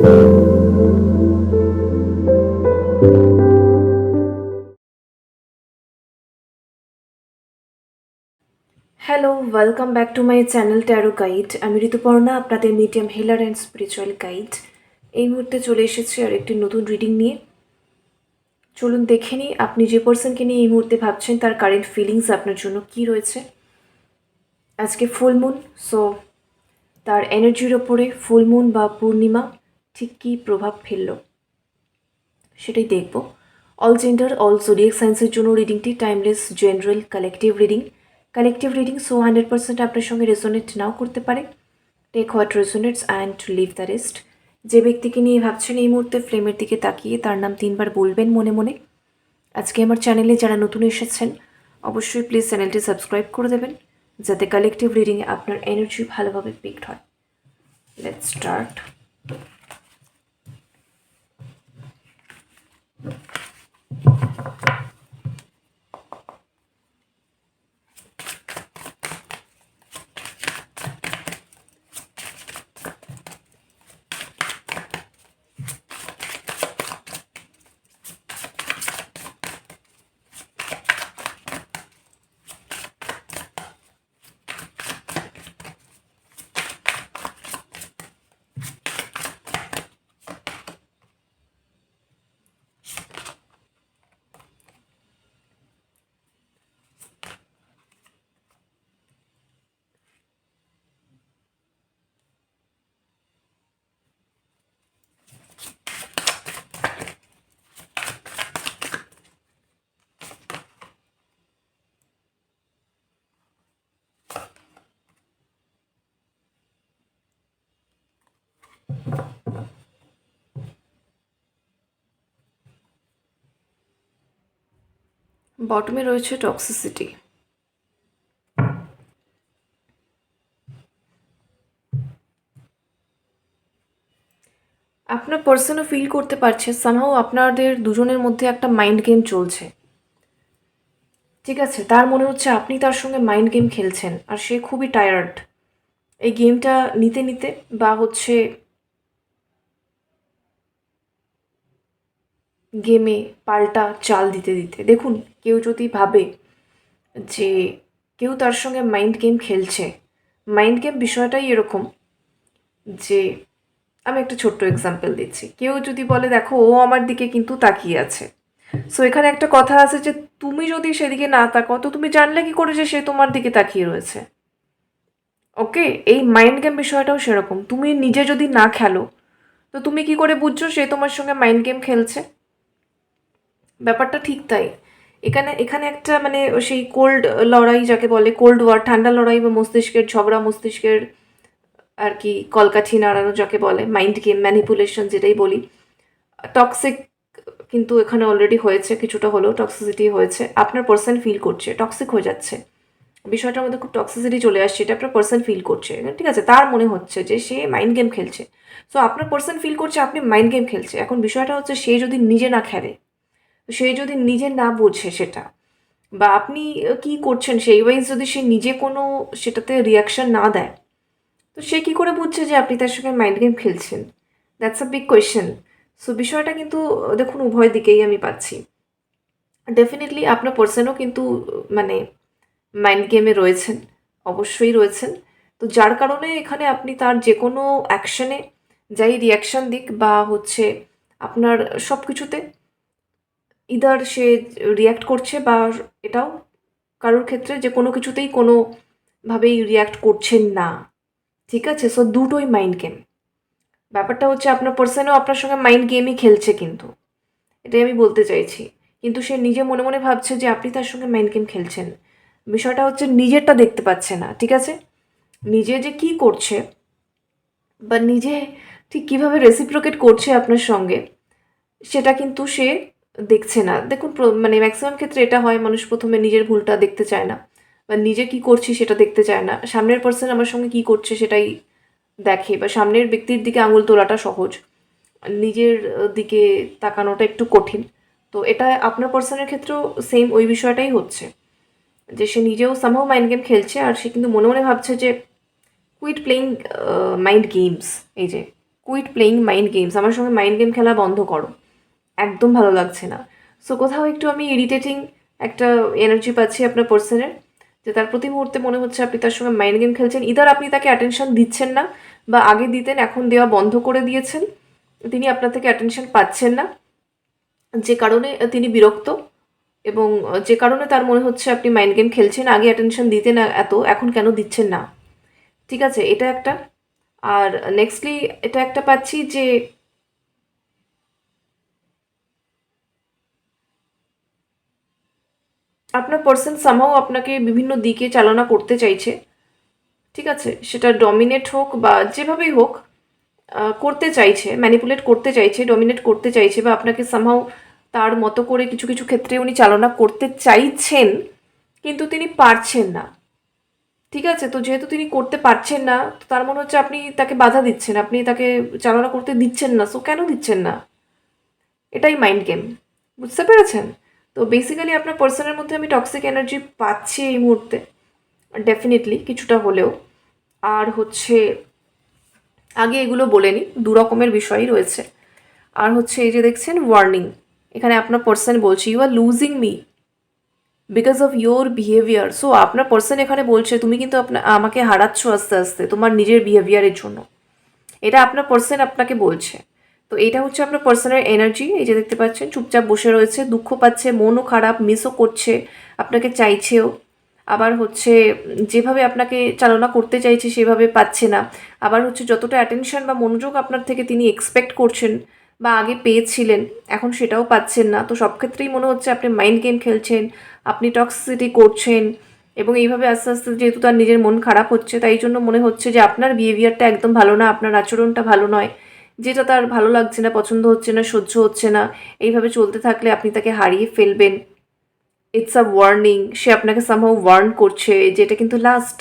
Hello welcome back to my channel tarot guide আমি ঋতুপর্ণা, আপনাদের medium healer and spiritual guide এই মুহূর্তে চলে এসেছি আর একটি নতুন রিডিং নিয়ে। চলুন দেখে নিই, আপনি যে পার্সনকে নিয়ে এই মুহূর্তে ভাবছেন, তার কারেন্ট ফিলিংস আপনার জন্য কি রয়েছে? আজকে ফুল মুন সো তার এনার্জির ওপরে ফুল মুন বা পূর্ণিমা। ঠিক কী প্রভাব ফেলল? সেটাই দেখব। অল জেন্ডার অল জোডিয়াক সায়েন্সের জন্য রিডিংটি timeless general collective reading collective reading so hundred percent আপনার সঙ্গে রেজোনেট নাও করতে পারে। Take what resonates and leave the rest যে ব্যক্তিকে নিয়ে ভাবছেন এই মুহূর্তে ফ্লেমের দিকে তাকিয়ে তার নাম তিনবার বলবেন মনে মনে। আজকে আমার চ্যানেলে যারা নতুন এসেছেন, অবশ্যই প্লিজ চ্যানেলটি সাবস্ক্রাইব করে দেবেন, যাতে কালেকটিভ রিডিংয়ে আপনার এনার্জি ভালোভাবে পিকড হয়। Let's start Thank you. বটমে রয়েছে টক্সিসিটি আপনার পার্সনও ফিল করতে পারছে সামহাও আপনাদের দুজনের মধ্যে একটা মাইন্ড গেম চলছে। ঠিক আছে, তার মনে হচ্ছে আপনি তার সঙ্গে মাইন্ড গেম খেলছেন, আর সে খুবই টায়ার্ড এই গেমটা নিতে নিতে বা হচ্ছে গেমে পাল্টা চাল দিতে দিতে। দেখুন, কেউ যদি ভাবে যে কেউ তার সঙ্গে মাইন্ড গেম খেলছে মাইন্ড গেম বিষয়টাই এরকম যে আমি একটা ছোট্ট এক্সাম্পল দিচ্ছি। কেউ যদি বলে, দেখো, ও আমার দিকে কিন্তু তাকিয়ে আছে। সো এখানে একটা কথা আছে যে তুমি যদি সেদিকে না তাকাও, তো তুমি জানলে কি করে যে সে তোমার দিকে তাকিয়ে রয়েছে? ওকে এই মাইন্ড গেম বিষয়টাও সেরকম। তুমি নিজে যদি না খেলো, তো তুমি কি করে বুঝছ সে তোমার সঙ্গে মাইন্ড গেম খেলছে? ব্যাপারটা ঠিক তাই। এখানে এখানে একটা মানে সেই কোল্ড লড়াই যাকে বলে কোল্ড ওয়ার ঠান্ডা লড়াই বা মস্তিষ্কের ঝগড়া মস্তিষ্কের আর কি কলকাঠি নাড়ানো যাকে বলে মাইন্ড গেম ম্যানিপুলেশন যেটাই বলি। টক্সিক কিন্তু এখানে অলরেডি হয়েছে, কিছুটা হলেও টক্সিসিটি হয়েছে। আপনার পার্সন ফিল করছে টক্সিক হয়ে যাচ্ছে। বিষয়টার মধ্যে খুব টক্সিসিটি চলে আসছে, এটা আপনার পার্সন ফিল করছে। ঠিক আছে, তার মনে হচ্ছে যে সে মাইন্ড গেম খেলছে। সো আপনার পার্সন ফিল করছে, আপনি মাইন্ড গেম খেলছে। এখন বিষয়টা হচ্ছে সে যদি নিজে না খেলে সে যদি নিজে না বোঝে সেটা, বা আপনি কি করছেন? সেই ওয়াইজ যদি সে নিজে কোনো সেটাতে রিয়াকশন না দেয়, তো সে কী করে বুঝছে যে আপনি তার সঙ্গে মাইন্ড গেম খেলছেন? That's a big question so বিষয়টা কিন্তু দেখুন, উভয় দিকেই আমি পাচ্ছি। ডেফিনেটলি আপনার পার্সনও কিন্তু মানে মাইন্ড গেমে রয়েছেন, অবশ্যই রয়েছেন। তো যার কারণে এখানে আপনি তার যে কোনো অ্যাকশনে যাই রিয়াকশান দিক বা হচ্ছে আপনার সব কিছুতে ইদার সে রিয়্যাক্ট করছে বা এটাও কারোর ক্ষেত্রে যে কোনো কিছুতেই কোনোভাবেই রিয়্যাক্ট করছেন না। ঠিক আছে? সো দুটোই মাইন্ড গেম ব্যাপারটা হচ্ছে আপনার পার্সনও আপনার সঙ্গে মাইন্ড গেমই খেলছে কিন্তু। এটাই আমি বলতে চাইছি। কিন্তু সে নিজে মনে মনে ভাবছে যে আপনি তার সঙ্গে মাইন্ড গেম খেলছেন। বিষয়টা হচ্ছে নিজেরটা দেখতে পাচ্ছে না, ঠিক আছে? নিজে যে কি করছে বা নিজে ঠিক কীভাবে রেসিপ্রোকেট করছে আপনার সঙ্গে, সেটা কিন্তু সে দেখছে না। দেখুন মানে ম্যাক্সিমাম ক্ষেত্রে এটা হয়, মানুষ প্রথমে নিজের ভুলটা দেখতে চায় না। বা নিজে কি করছি সেটা দেখতে চায় না। সামনের পার্সন আমার সঙ্গে কি করছে সেটাই দেখে। বা সামনের ব্যক্তির দিকে আঙুল তোলাটা সহজ। নিজের দিকে তাকানোটা একটু কঠিন। তো এটা আপনার পার্সনের ক্ষেত্রেও সেম ওই বিষয়টাই হচ্ছে। যে সে নিজেও সামহাও মাইন্ড গেম খেলছে আর সে কিন্তু মনে মনে ভাবছে যে কুইট প্লেইং মাইন্ড গেমস এই যে কুইট প্লেয়িং মাইন্ড গেমস আমার সঙ্গে মাইন্ড গেম খেলা বন্ধ করো। একদম ভালো লাগছে না। সো কোথাও একটু আমি ইরিটেটিং একটা এনার্জি পাচ্ছি আপনার পার্সনের যে তার প্রতি মুহূর্তে মনে হচ্ছে আপনি তার সঙ্গে মাইন্ড গেম খেলছেন। ইদার আপনি তাকে অ্যাটেনশন দিচ্ছেন না, বা আগে দিতেন, এখন দেওয়া বন্ধ করে দিয়েছেন, তিনি আপনার থেকে অ্যাটেনশন পাচ্ছেন না। যে কারণে তিনি বিরক্ত, এবং যে কারণে তার মনে হচ্ছে আপনি মাইন্ড গেম খেলছেন, আগে অ্যাটেনশন দিতেন এত, এখন কেন দিচ্ছেন না? ঠিক আছে, এটা একটা। আর নেক্সটলি এটা একটা পাচ্ছি যে আপনার পার্সন সামহাও আপনাকে বিভিন্ন দিকে চালনা করতে চাইছে, ঠিক আছে? সেটা ডমিনেট হোক বা যেভাবেই হোক করতে চাইছে ম্যানিপুলেট করতে চাইছে ডমিনেট করতে চাইছে বা আপনাকে সামহাও তার মতো করে কিছু কিছু ক্ষেত্রে উনি চালনা করতে চাইছেন, কিন্তু তিনি পারছেন না। ঠিক আছে? তো যেহেতু তিনি করতে পারছেন না, তো তার মনে হচ্ছে আপনি তাকে বাধা দিচ্ছেন, আপনি তাকে চালনা করতে দিচ্ছেন না। সো কেন দিচ্ছেন না? এটাই মাইন্ড গেম বুঝতে পেরেছেন? তো বেসিক্যালি আপনার পার্সনের মধ্যে আমি টক্সিক এনার্জি পাচ্ছি এই মুহূর্তে ডেফিনেটলি কিছুটা হলেও। আর হচ্ছে, আগে এগুলো বলে নিই দু রকমের বিষয়ই রয়েছে। আর হচ্ছে এই যে দেখছেন ওয়ার্নিং এখানে আপনার পার্সন বলছে you are losing me because of your behaviour so আপনার পার্সন এখানে বলছে, তুমি কিন্তু আপনার আমাকে হারাচ্ছ আস্তে আস্তে তোমার নিজের বিহেভিয়ারের জন্য। এটা আপনার পার্সন আপনাকে বলছে। তো এটা হচ্ছে আপনার পার্সোনাল এনার্জি এই যে দেখতে পাচ্ছেন, চুপচাপ বসে রয়েছে, দুঃখ পাচ্ছে, মনও খারাপ মিসও করছে, আপনাকে চাইছেও। আবার হচ্ছে, যেভাবে আপনাকে চালনা করতে চাইছে, সেভাবে পাচ্ছে না। আবার হচ্ছে, যতটা অ্যাটেনশন বা মনোযোগ আপনার থেকে তিনি এক্সপেক্ট করছেন বা আগে পেয়েছিলেন, এখন সেটাও পাচ্ছেন না। তো সব ক্ষেত্রেই মনে হচ্ছে, আপনি মাইন্ড গেম খেলছেন, আপনি টক্সিসিটি করছেন এবং এইভাবে আস্তে আস্তে যেহেতু তার নিজের মন খারাপ হচ্ছে, তাই জন্য মনে হচ্ছে যে আপনার বিহেভিয়ারটা একদম ভালো না, আপনার আচরণটা ভালো নয়। যেটা তার ভালো লাগছে না, পছন্দ হচ্ছে না, সহ্য হচ্ছে না, এইভাবে চলতে থাকলে আপনি তাকে হারিয়ে ফেলবেন। ইটস আ ওয়ার্নিং সে আপনাকে সামহাও ওয়ার্ন করছে যে এটা কিন্তু লাস্ট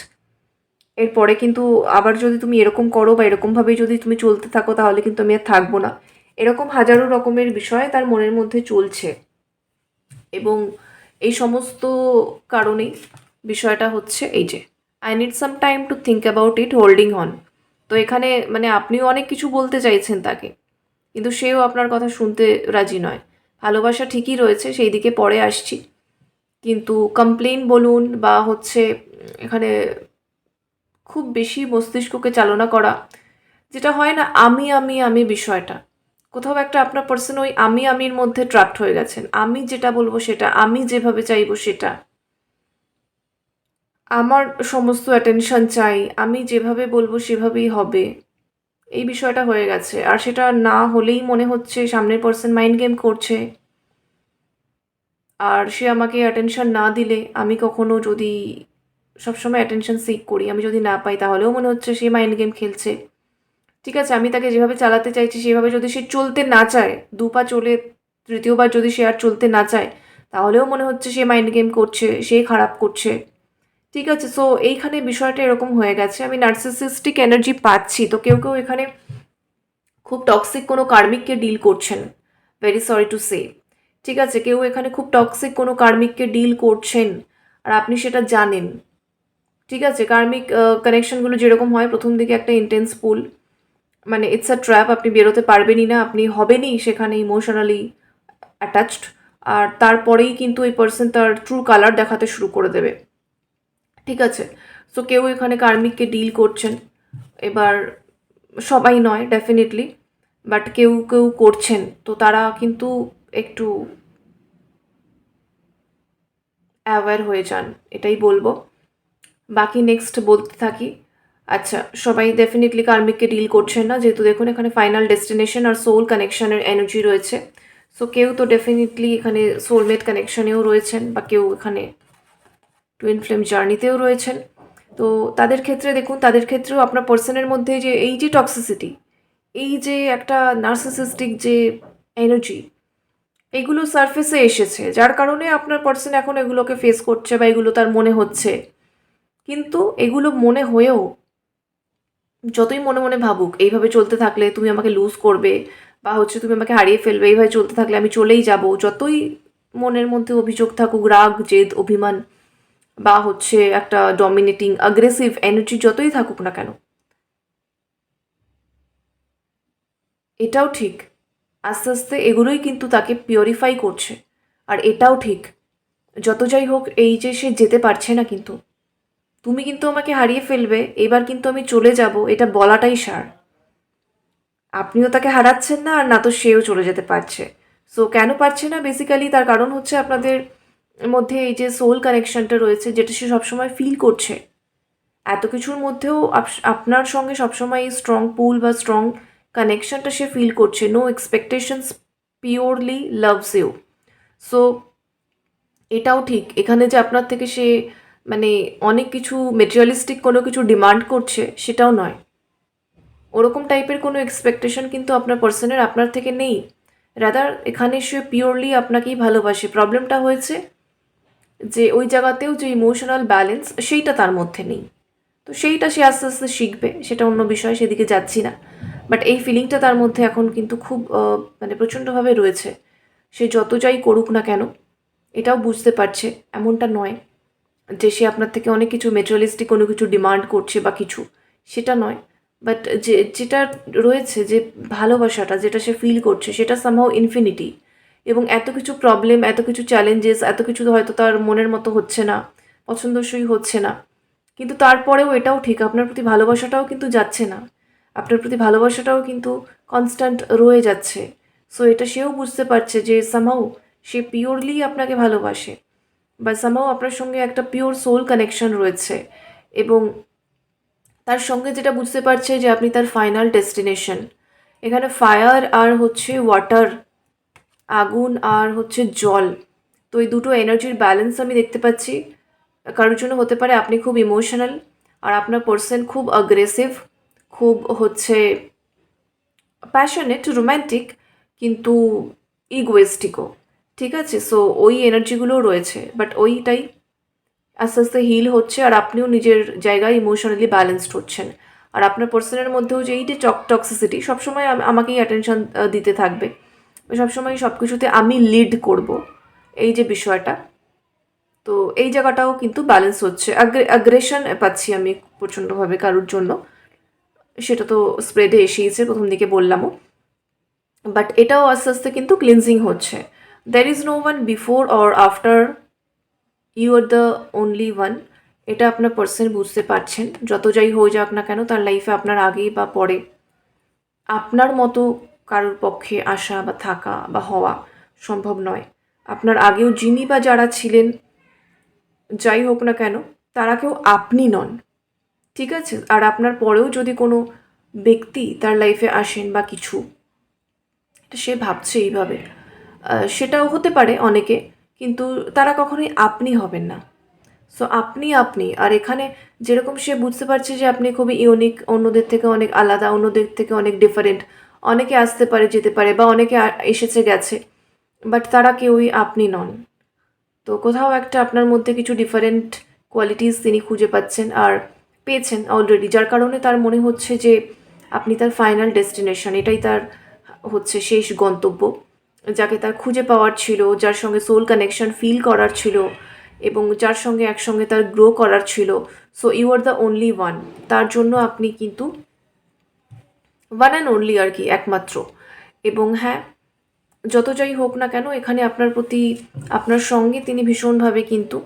এরপরে কিন্তু আবার যদি তুমি এরকম করো বা এরকমভাবেই যদি তুমি চলতে থাকো, তাহলে কিন্তু আমি আর থাকব না। এরকম হাজারো রকমের বিষয় তার মনের মধ্যে চলছে। এবং এই সমস্ত কারণেই বিষয়টা হচ্ছে এই যে I need some time to think about it holding on তো এখানে মানে আপনিও অনেক কিছু বলতে চাইছেন তাকে, কিন্তু সেও আপনার কথা শুনতে রাজি নয়। ভালোবাসা ঠিকই রয়েছে সেই দিকে পরে আসছি। কিন্তু কমপ্লেন বলুন বা হচ্ছে এখানে খুব বেশি মস্তিষ্ককে চালনা করা, যেটা হয় না আমি আমি আমি বিষয়টা। কোথাও একটা আপনার পার্সন ওই আমি, আমির মধ্যে ট্রাপ্ট হয়ে গেছেন। আমি যেটা বলব সেটা, আমি যেভাবে চাইব সেটা। আমার সমস্ত অ্যাটেনশন চাই, আমি যেভাবে বলব সেভাবেই হবে। এই বিষয়টা হয়ে গেছে। আর সেটা না হলেই মনে হচ্ছে সামনের পার্সন মাইন্ড গেম করছে। আর সে আমাকে অ্যাটেনশন না দিলে আমি কখনো যদি সবসময় অ্যাটেনশন সিক করি, আমি যদি না পাই, তাহলেও মনে হচ্ছে সে মাইন্ড গেম খেলছে। ঠিক আছে, আমি তাকে যেভাবে চালাতে চাইছি, সেভাবে যদি সে চলতে না চায়, দু পা চলে তৃতীয়বার যদি সে আর চলতে না চায়, তাহলেও মনে হচ্ছে সে মাইন্ড গেম করছে, সে খারাপ করছে। ঠিক আছে সো এইখানে বিষয়টা এরকম হয়ে গেছে, আমি নার্সিসিস্টিক এনার্জি পাচ্ছি, তো কেউ কেউ এখানে খুব টক্সিক কোনো কার্মিককে ডিল করছেন ভেরি সরি টু সে ঠিক আছে, কেউ এখানে খুব টক্সিক কোনো কার্মিককে ডিল করছেন, আর আপনি সেটা জানেন, ঠিক আছে কার্মিক কানেকশনগুলো যেরকম হয়, প্রথম দিকে একটা ইন্টেন্স পুল মানে ইটস আ ট্র্যাপ আপনি বেরোতে পারবেনই না, আপনি হবেনই সেখানে ইমোশনালি অ্যাটাচড আর তারপরেই কিন্তু এই পার্সন তার ট্রু কালার দেখাতে শুরু করে দেবে। ঠিক আছে? সো কেউ এখানে কার্মিককে ডিল করছেন। এবার সবাই নয় ডেফিনেটলি বাট কেউ কেউ করছেন। তো তারা কিন্তু একটু অ্যাওয়্যার হয়ে যান, এটাই বলব। বাকি নেক্সট বলতে থাকি। আচ্ছা সবাই ডেফিনেটলি কার্মিককে ডিল করছেন না, যেহেতু দেখুন এখানে ফাইনাল ডেস্টিনেশন আর সোল কানেকশনের এনার্জি রয়েছে। সো কেউ তো ডেফিনেটলি এখানে সোলমেট কানেকশনেও রয়েছেন, বা কেউ এখানে টুইন ফ্লেম জার্নিতেও রয়েছেন। তো তাদের ক্ষেত্রে দেখুন, তাদের ক্ষেত্রেও আপনার পার্সনের মধ্যে যে এই যে টক্সিসিটি এই যে একটা নার্সিসিস্টিক যে এনার্জি এগুলো সারফেসে এসেছে। যার কারণে আপনার পার্সন এখন এগুলোকে ফেস করছে বা এগুলো তার মনে হচ্ছে। কিন্তু এগুলো মনে হয়েও, যতই মনে মনে ভাবুক, এইভাবে চলতে থাকলে তুমি আমাকে লুজ করবে বা হচ্ছে তুমি আমাকে হারিয়ে ফেলবে, এইভাবে চলতে থাকলে আমি চলেই যাব। যতই মনের মধ্যে অভিযোগ থাকুক, রাগ, জেদ, অভিমান বা হচ্ছে একটা ডমিনেটিং আগ্রেসিভ এনার্জি যতই থাকুক না কেন। এটাও ঠিক। আস্তে আস্তে এগুলোই কিন্তু তাকে পিওরিফাই করছে। আর এটাও ঠিক। যত যাই হোক, এই যে সে যেতে পারছে না কিন্তু। তুমি কিন্তু আমাকে হারিয়ে ফেলবে, এবার কিন্তু আমি চলে যাব, এটা বলাটাই সার। আপনিও তাকে হারাচ্ছেন না, আর না তো সেও চলে যেতে পারছে। সো কেন পারছে না? বেসিক্যালি তার কারণ হচ্ছে আপনাদের মধ্যে এই যে সোল কানেকশনটা রয়েছে, যেটা সে সবসময় ফিল করছে। এত কিছুর মধ্যেও আপ- আপনার সঙ্গে সবসময় এই স্ট্রং পুল বা স্ট্রং কানেকশনটা সে ফিল করছে। No expectations purely loves you so এটাও ঠিক। এখানে যে আপনার থেকে সে মানে অনেক কিছু মেটেরিয়ালিস্টিক কোনো কিছু ডিমান্ড করছে, সেটাও নয়। ওরকম টাইপের কোনো এক্সপেকটেশন কিন্তু আপনার পার্সনের আপনার থেকে নেই। রাদার এখানে সে পিওরলি আপনাকেই ভালোবাসে। প্রবলেমটা হয়েছে যে ওই জায়গাতেও যে ইমোশনাল ব্যালেন্স সেইটা তার মধ্যে নেই। তো সেইটা সে আস্তে আস্তে শিখবে, সেটা অন্য বিষয় সেদিকে যাচ্ছি না। বাট এই ফিলিংটা তার মধ্যে এখন কিন্তু খুব মানে প্রচণ্ডভাবে রয়েছে। সে যত যাই করুক না কেন, এটাও বুঝতে পারছে, এমনটা নয় যে সে আপনার থেকে অনেক কিছু মেটেরিয়ালিস্টিক কোনো কিছু ডিমান্ড করছে বা কিছু। সেটা নয়। বাট যে, যেটা রয়েছে যে ভালোবাসাটা, যেটা সে ফিল করছে, সেটা সামহাও ইনফিনিটি এবং এত কিছু প্রবলেম এত কিছু চ্যালেঞ্জেস এত কিছু হয়তো তার মনের মতো হচ্ছে না, পছন্দসই হচ্ছে না। কিন্তু তারপরেও এটাও ঠিক, আপনার প্রতি ভালোবাসাটাও কিন্তু যাচ্ছে না। আপনার প্রতি ভালোবাসাটাও কিন্তু কনস্ট্যান্ট রয়ে যাচ্ছে। সো এটা সেও বুঝতে পারছে যে সামাও সে পিওরলি আপনাকে ভালোবাসে বা সামাও আপনার সঙ্গে একটা পিওর সোল কানেকশন রয়েছে এবং তার সঙ্গে যেটা বুঝতে পারছে যে আপনি তার ফাইনাল ডেস্টিনেশন এখানে ফায়ার আর হচ্ছে ওয়াটার আগুন আর হচ্ছে জল। তো এই দুটো এনার্জির ব্যালেন্স আমি দেখতে পাচ্ছি। কারোর জন্য হতে পারে আপনি খুব ইমোশনাল আর আপনার পার্সন খুব অ্যাগ্রেসিভ খুব হচ্ছে প্যাশনেট রোম্যান্টিক কিন্তু ইগোয়েস্টিকও ঠিক আছে? সো ওই এনার্জিগুলো রয়েছে বাট ওইটাই আস্তে আস্তে হিল হচ্ছে, আর আপনিও নিজের জায়গায় ইমোশনালি ব্যালেন্সড হচ্ছেন। আর আপনার পার্সনের মধ্যেও যে এই যে টক্সিসিটি সবসময় আমাকেই অ্যাটেনশন দিতে থাকবে। সবসময় সব কিছুতে আমি লিড করব। এই যে বিষয়টা। তো এই জায়গাটাও কিন্তু ব্যালেন্স হচ্ছে। অ্যাগ্রেশন পাচ্ছি আমি প্রচণ্ডভাবে কারোর জন্য। সেটা তো স্প্রেডে এসেইছে, প্রথম দিকে বললামও। বাট এটাও আস্তে আস্তে কিন্তু ক্লিনজিং হচ্ছে। There is no one before or after you are the only one এটা আপনার পার্সন বুঝতে পারছেন। যত যাই হয়ে যাক না কেন, তার লাইফে আপনার আগেই বা পরে। আপনার মতো কারোর পক্ষে আসা বা থাকা বা হওয়া সম্ভব নয়। আপনার আগেও যিনি বা যারা ছিলেন, যাই হোক না কেন, তারা কেউ আপনি নন। ঠিক আছে? আর আপনার পরেও যদি কোনো ব্যক্তি তার লাইফে আসেন বা কিছু সে ভাবছে এইভাবে। সেটাও হতে পারে অনেকে, কিন্তু তারা কখনোই আপনি হবেন না। সো আপনি আপনি। আর এখানে যেরকম সে বুঝতে পারছে যে আপনি খুবই ইউনিক অন্যদের থেকে অনেক আলাদা, অন্যদের থেকে অনেক ডিফারেন্ট অনেকে আসতে পারে, যেতে পারে বা অনেকে এসেছে, গেছে। বাট তারা কেউই আপনি নন। তো কোথাও একটা আপনার মধ্যে কিছু ডিফারেন্ট কোয়ালিটিস তিনি খুঁজে পাচ্ছেন আর পেয়েছেন অলরেডি যার কারণে তার মনে হচ্ছে যে আপনি তার ফাইনাল ডেস্টিনেশন এটাই তার হচ্ছে শেষ গন্তব্য, যাকে তার খুঁজে পাওয়ার ছিল, যার সঙ্গে সোল কানেকশন ফিল করার ছিল এবং যার সঙ্গে একসঙ্গে তার গ্রো করার ছিল। So you are the only one তার জন্য আপনি কিন্তু ওয়ান অ্যান্ড অনলি আর কি, একমাত্র। এবং হ্যাঁ যত যাই হোক না কেন, এখানে আপনার প্রতি, আপনার সঙ্গে তিনি ভীষণভাবে কিন্তু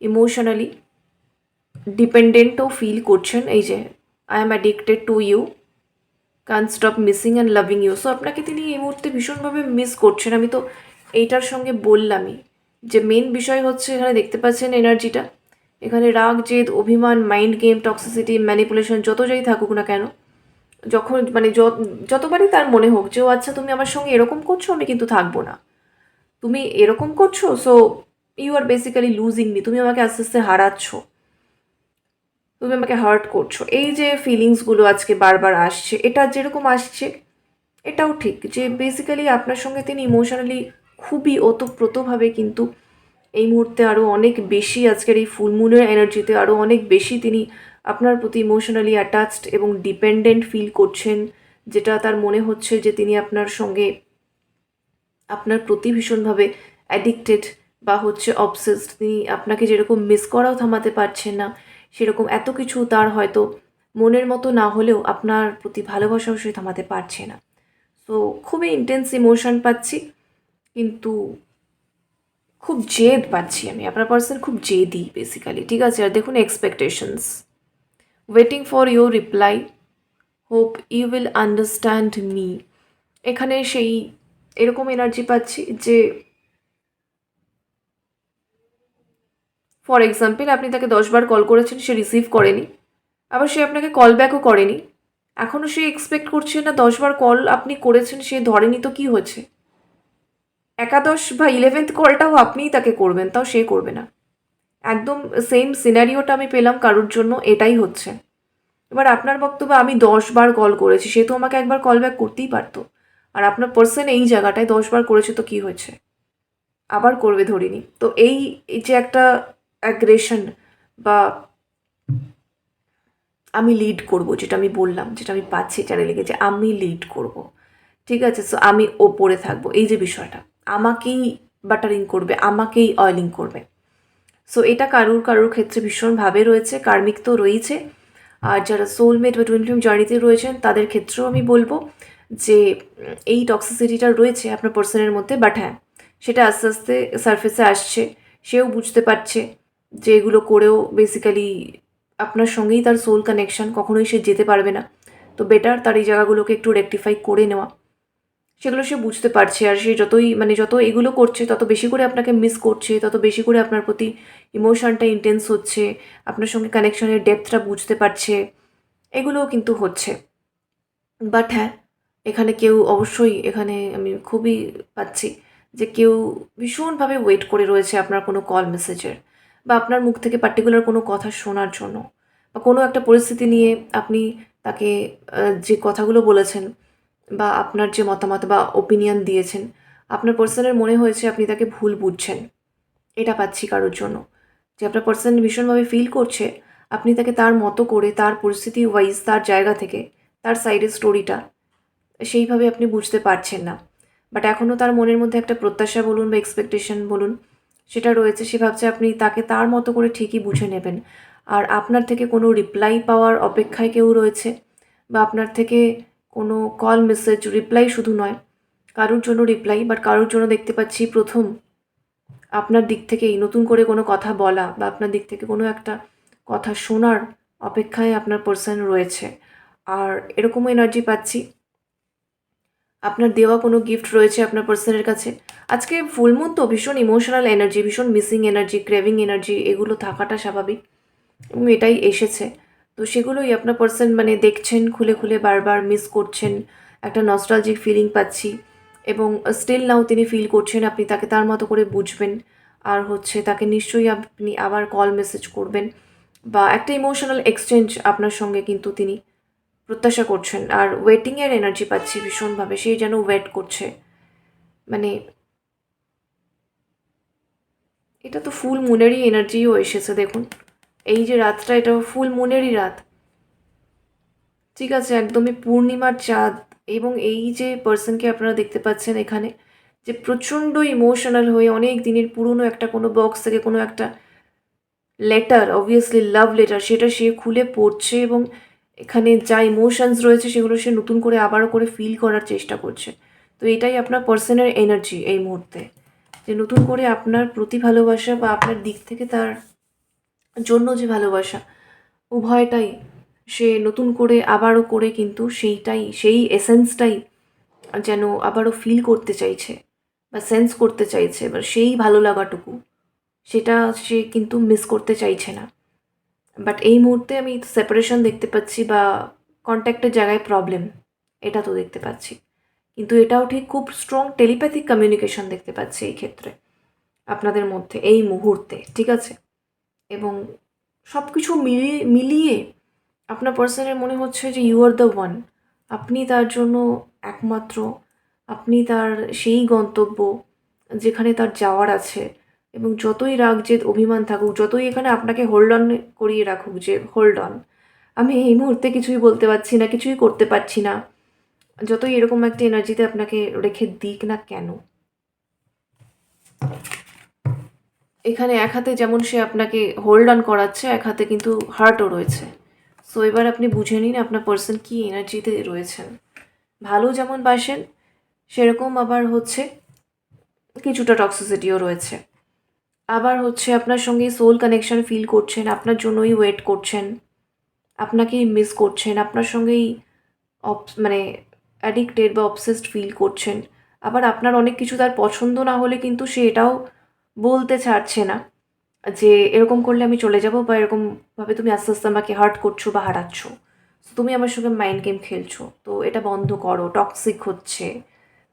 ইমোশনালি ডিপেন্ডেন্টও ফিল করছেন। এই যে I am addicted to you can't stop missing and loving you so আপনাকে তিনি এই মুহূর্তে ভীষণভাবে মিস করছেন। আমি তো এইটার সঙ্গে বললামই যে মেন বিষয় হচ্ছে, এখানে দেখতে পাচ্ছেন এনার্জিটা এখানে রাগ, জেদ, অভিমান মাইন্ড গেম টক্সিসিটি ম্যানিপুলেশন যত যাই থাকুক না কেন যখন মানে যত- যতবারই তার মনে হোক যে, ও আচ্ছা তুমি আমার সঙ্গে এরকম করছ, আমি কিন্তু থাকব না। তুমি এরকম করছ so you are basically losing me তুমি আমাকে আস্তে আস্তে হারাচ্ছ। তুমি আমাকে হার্ট করছ। এই যে ফিলিংসগুলো আজকে বারবার আসছে, এটা যেরকম আসছে, এটাও ঠিক যে বেসিক্যালি আপনার সঙ্গে তিনি ইমোশনালি খুবই ওতপ্রোতভাবে কিন্তু এই মুহূর্তে আরও অনেক বেশি আজকের এই ফুলমুনের এনার্জিতে আরও অনেক বেশি তিনি আপনার প্রতি ইমোশনালি অ্যাটাচড এবং ডিপেন্ডেন্ট ফিল করছেন, যেটা তার মনে হচ্ছে যে তিনি আপনার সঙ্গে আপনার প্রতি ভীষণভাবে অ্যাডিক্টেড বা হচ্ছে অবসেসড তিনি আপনাকে যেরকম মিস করাও থামাতে পারছেন না, সেরকম এত কিছু তার হয়তো মনের মতো না হলেও আপনার প্রতি ভালোবাসাও সে থামাতে পারছে না। তো খুবই ইন্টেন্স ইমোশন পাচ্ছি, কিন্তু খুব জেদ পাচ্ছি আমি। আপনার পার্সন খুব জেদি বেসিক্যালি ঠিক আছে? আর দেখুন expectations waiting for your reply hope you will understand me এখানে সেই এরকম এনার্জি পাচ্ছি যে ফর এক্সাম্পল আপনি তাকে দশবার কল করেছেন, সে রিসিভ করেনি। আবার সে আপনাকে কল ব্যাকও করেনি। এখনও সে এক্সপেক্ট করছে না দশবার কল আপনি করেছেন, সে ধরেনি তো কী হয়েছে একাদশ বা ইলেভেন্থ কলটাও আপনিই তাকে করবেন, তাও সে করবে না। একদম সেম সিনারিওটা আমি পেলাম কারোর জন্য, এটাই হচ্ছে। এবার আপনার বক্তব্য আমি দশবার কল করেছি, সে তো আমাকে একবার কল ব্যাক করতেই পারতো। আর আপনার পার্সন এই জায়গাটায় দশবার করেছে তো কী হয়েছে? আবার করবে ধরিনি। তো এই যে একটা অ্যাগ্রেশন বা আমি লিড করব, যেটা আমি বললাম, যেটা আমি পাচ্ছি চ্যানেলে যে আমি লিড করব। ঠিক আছে? সো আমি ওপরে থাকব। এই যে বিষয়টা, আমাকেই বাটারিং করবে, আমাকেই অয়েলিং করবে। সো এটা কারুর কারুর ক্ষেত্রে ভীষণভাবে রয়েছে, কার্মিক তো রয়েছে আর যারা সোলমেট বা টুইন ফিল্ম জার্নিতে রয়েছেন, তাদের ক্ষেত্রেও আমি বলব যে, এই টক্সিসিটিটা রয়েছে আপনার পার্সনের মধ্যে বাট হ্যাঁ সেটা আস্তে আস্তে সারফেসে আসছে, সেও বুঝতে পারছে যে এগুলো করেও বেসিক্যালি আপনার সঙ্গেই তার সোল কানেকশান কখনোই সে যেতে পারবে না। তো বেটার তার এই জায়গাগুলোকে একটু রেকটিফাই করে নেওয়া। সেগুলো সে বুঝতে পারছে আর সে যতই মানে যত এগুলো করছে, তত বেশি করে আপনাকে মিস করছে, তত বেশি করে আপনার প্রতি ইমোশনটা ইন্টেন্স হচ্ছে, আপনার সঙ্গে কানেকশনের ডেপথটা বুঝতে পারছে, এগুলোও কিন্তু হচ্ছে। বাট হ্যাঁ এখানে কেউ অবশ্যই, এখানে আমি খুবই পাচ্ছি যে কেউ ভীষণভাবে ওয়েট করে রয়েছে আপনার কোনো কল মেসেজের বা আপনার মুখ থেকে পার্টিকুলার কোনো কথা শোনার জন্য। বা কোনো একটা পরিস্থিতি নিয়ে আপনি তাকে যে কথাগুলো বলেছেন বা আপনার যে মতামত বা ওপিনিয়ন দিয়েছেন, আপনার পার্সনের মনে হয়েছে আপনি তাকে ভুল বুঝছেন। এটা পাচ্ছি কারোর জন্য। যে আপনার পার্সন ভীষণভাবে ফিল করছে, আপনি তাকে তার মতো করে, তার পরিস্থিতি ওয়াইজ তার জায়গা থেকে, তার সাইডের স্টোরিটা সেইভাবে আপনি বুঝতে পারছেন না। বাট এখনও তার মনের মধ্যে একটা প্রত্যাশা বলুন বা এক্সপেকটেশন বলুন, সেটা রয়েছে, সে ভাবছে আপনি তাকে তার মতো করে ঠিকই বুঝে নেবেন। আর আপনার থেকে কোনো রিপ্লাই পাওয়ার অপেক্ষায় কেউ রয়েছে? বা আপনার থেকে কোনো কল মেসেজ রিপ্লাই শুধু নয়। কারোর জন্য রিপ্লাই বাট কারোর জন্য দেখতে পাচ্ছি প্রথম আপনার দিক থেকেই নতুন করে কোনো কথা বলা বা আপনার দিক থেকে কোনো একটা কথা শোনার অপেক্ষায় আপনার পার্সন রয়েছে। আর এরকমও এনার্জি পাচ্ছি। আপনার দেওয়া কোনো গিফট রয়েছে আপনার পার্সনের কাছে। আজকে ফুলমুন তো ভীষণ ইমোশনাল এনার্জি ভীষণ মিসিং এনার্জি ক্রেভিং এনার্জি এগুলো থাকাটা স্বাভাবিক। এবং এটাই এসেছে। তো সেগুলোই আপনার পার্সন মানে দেখছেন, খুলে খুলে বারবার মিস করছেন, একটা নস্টালজিক ফিলিং পাচ্ছি এবং স্টিল নাও তিনি ফিল করছেন আপনি তাকে তার মতো করে বুঝবেন। আর হচ্ছে তাকে নিশ্চয়ই আপনি আবার কল মেসেজ করবেন বা একটা ইমোশনাল এক্সচেঞ্জ আপনার সঙ্গে কিন্তু তিনি প্রত্যাশা করছেন। আর ওয়েটিংয়ের এনার্জি পাচ্ছি ভীষণভাবে সেই যেন ওয়েট করছে। মানে এটা তো ফুল মুনেরই এনার্জিও এসেছে, দেখুন। এই যে রাতটা এটা ফুল মুনেরই রাত। ঠিক আছে, একদমই পূর্ণিমার চাঁদ। এবং এই যে পার্সনকে আপনারা দেখতে পাচ্ছেন এখানে, যে প্রচণ্ড ইমোশনাল হয়ে অনেক দিনের পুরনো একটা কোনো বক্স থেকে কোনো একটা লেটার অবভিয়াসলি লাভ লেটার সেটা সে খুলে পড়ছে এবং এখানে যা ইমোশনস রয়েছে সেগুলো সে নতুন করে আবারও করে ফিল করার চেষ্টা করছে। তো এটাই আপনার পার্সনের এনার্জি এই মুহূর্তে। যে নতুন করে আপনার প্রতি ভালোবাসা বা আপনার দিক থেকে তার জন্য যে ভালোবাসা, উভয়টাই সে নতুন করে আবারও করে কিন্তু সেইটাই, সেই এসেন্সটাই যেন আবারও ফিল করতে চাইছে বা সেন্স করতে চাইছে বা সেই ভালো লাগাটুকু, সেটা সে কিন্তু মিস করতে চাইছে না। বাট এই মুহূর্তে আমি সেপারেশন দেখতে পাচ্ছি বা কন্ট্যাক্টের জায়গায় প্রবলেম এটা তো দেখতে পাচ্ছি। কিন্তু এটাও ঠিক খুব স্ট্রং টেলিপ্যাথিক কমিউনিকেশন দেখতে পাচ্ছি এই ক্ষেত্রে, আপনাদের মধ্যে, এই মুহূর্তে, ঠিক আছে? এবং সব কিছু মিলিয়ে মিলিয়ে আপনার পার্সনের মনে হচ্ছে যে ইউ আর দ্য ওয়ান আপনি তার জন্য একমাত্র। আপনি তার সেই গন্তব্য যেখানে তার যাওয়ার আছে। এবং যতই রাগ, জেদ, অভিমান থাকুক, যতই এখানে আপনাকে হোল্ড অন করিয়ে রাখুক যে হোল্ড অন আমি এই মুহূর্তে কিছুই বলতে পারছি না, কিছুই করতে পারছি না। যতই এরকম একটা এনার্জিতে আপনাকে রেখে দিক না কেন। এখানে এক হাতে যেমন সে আপনাকে হোল্ড অন করাচ্ছে, এক হাতে কিন্তু হার্টও রয়েছে। সো এবার আপনি বুঝে নিন আপনার পার্সন কী এনার্জিতে রয়েছেন। ভালো যেমন বাসেন, সেরকম আবার হচ্ছে কিছুটা টক্সিসিটিও রয়েছে। আবার হচ্ছে আপনার সঙ্গে সোল কানেকশন ফিল করছেন, আপনার জন্যই ওয়েট করছেন, আপনাকেই মিস করছেন, আপনার সঙ্গেই মানে অ্যাডিক্টেড বা অবসেসড ফিল করছেন। আবার আপনার অনেক কিছু তার পছন্দ না হলে কিন্তু সে এটাও বলতে চাচ্ছে না যে এরকম করলে আমি চলে যাব বা এরকমভাবে তুমি আস্তে আস্তে আমাকে হার্ট করছ বা হারাচ্ছ। তুমি আমার সঙ্গে মাইন্ড গেম খেলছো। তো এটা বন্ধ করো টক্সিক হচ্ছে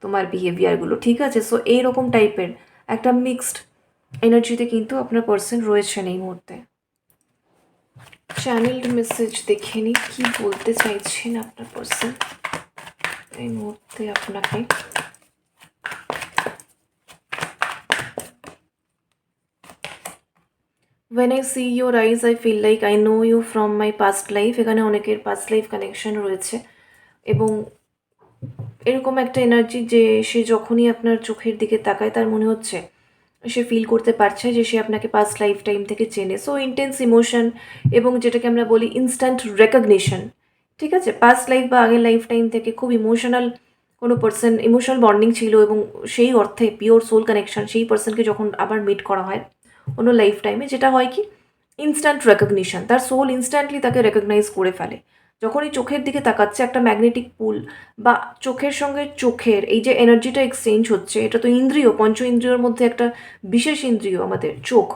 তোমার বিহেভিয়ারগুলো ঠিক আছে? সো এইরকম টাইপের একটা মিক্সড এনার্জিতে কিন্তু আপনার পার্সন রয়েছেন এই মুহূর্তে। চ্যানেলড মেসেজ দেখে নি কি বলতে চাইছেন আপনার পার্সন এই মুহূর্তে আপনাকে। When I see your eyes I feel like I know you from my past life এখানে অনেকের পাস্ট লাইফ কানেকশন রয়েছে। এবং এরকম একটা এনার্জি যে সে যখনই আপনার চোখের দিকে তাকায়, তার মনে হচ্ছে সে ফিল করতে পারছে যে সে আপনাকে পাস্ট লাইফ টাইম থেকে চেনে। সো ইন্টেন্স ইমোশন এবং যেটাকে আমরা বলি ইনস্ট্যান্ট রেকগনিশন ঠিক আছে? পাস্ট লাইফ বা আগের লাইফ টাইম থেকে খুব ইমোশনাল কোনো পার্সন ইমোশনাল বন্ডিং ছিল এবং সেই অর্থে পিওর সোল কানেকশন সেই পার্সনকে যখন আবার মিট করা হয় অন্য লাইফ টাইমে যেটা হয় কি ইনস্ট্যান্ট রেকগনিশন তার সোল ইনস্ট্যান্টলি তাকে রেকগনাইজ করে ফেলে। যখনই চোখের দিকে তাকাচ্ছে একটা ম্যাগনেটিক পুল বা চোখের সঙ্গে চোখের এই যে এনার্জিটা এক্সচেঞ্জ হচ্ছে, এটা তো ইন্দ্রিয়, পঞ্চ ইন্দ্রিয়র মধ্যে একটা বিশেষ ইন্দ্রিয় আমাদের, চোখ।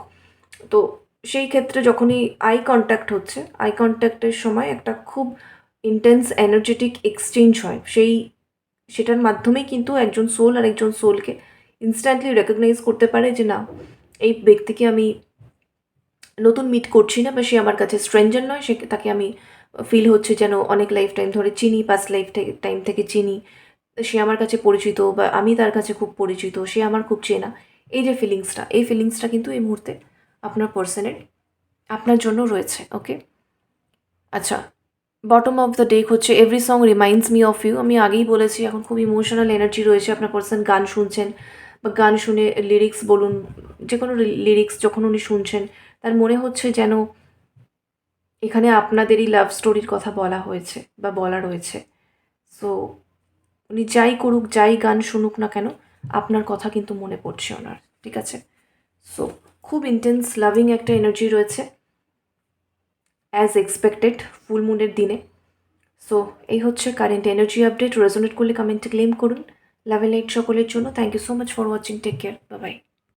তো সেই ক্ষেত্রে যখনই আই কন্ট্যাক্ট হচ্ছে আই কন্ট্যাক্টের সময় একটা খুব ইন্টেন্স এনার্জেটিক এক্সচেঞ্জ হয়। সেই, সেটার মাধ্যমেই কিন্তু একজন সোল আর একজন সোলকে ইনস্ট্যান্টলি রেকগনাইজ করতে পারে যে না এই ব্যক্তিকে আমি নতুন মিট করছি না, বা সে আমার কাছে স্ট্রেঞ্জার নয়, সে তাকে আমি ফিল হচ্ছে যেন অনেক লাইফ টাইম ধরে চিনি পাস্ট লাইফ টাইম থেকে চিনি। সে আমার কাছে পরিচিত, বা আমি তার কাছে খুব পরিচিত, সে আমার খুব চেনা। এই যে ফিলিংসটা এই ফিলিংসটা কিন্তু এই মুহূর্তে আপনার পার্সনের আপনার জন্য রয়েছে ওকে আচ্ছা বটম অফ দ্য ডেক হচ্ছে every song reminds me of you আমি আগেই বলেছি, এখন খুব ইমোশনাল এনার্জি রয়েছে, আপনার পার্সন গান শুনছেন বা গান শুনে লিরিক্স বলুন, যে কোনো লিরিক্স যখন উনি শুনছেন, তার মনে হচ্ছে যেন এখানে আপনাদেরই লাভ স্টোরির কথা বলা হয়েছে বা বলা রয়েছে। সো উনি যাই করুক, যাই গান শুনুক না কেন, আপনার কথা কিন্তু মনে পড়ছে ওনার, ঠিক আছে? সো খুব ইন্টেন্স লাভিং একটা এনার্জি রয়েছে অ্যাজ এক্সপেক্টেড ফুল মুনের দিনে। সো এই হচ্ছে কারেন্ট এনার্জি আপডেট রেজোনেট করলে কমেন্টে ক্লেম করুন। লাভ লাইট সকলের জন্য। Thank you so much for watching take care bye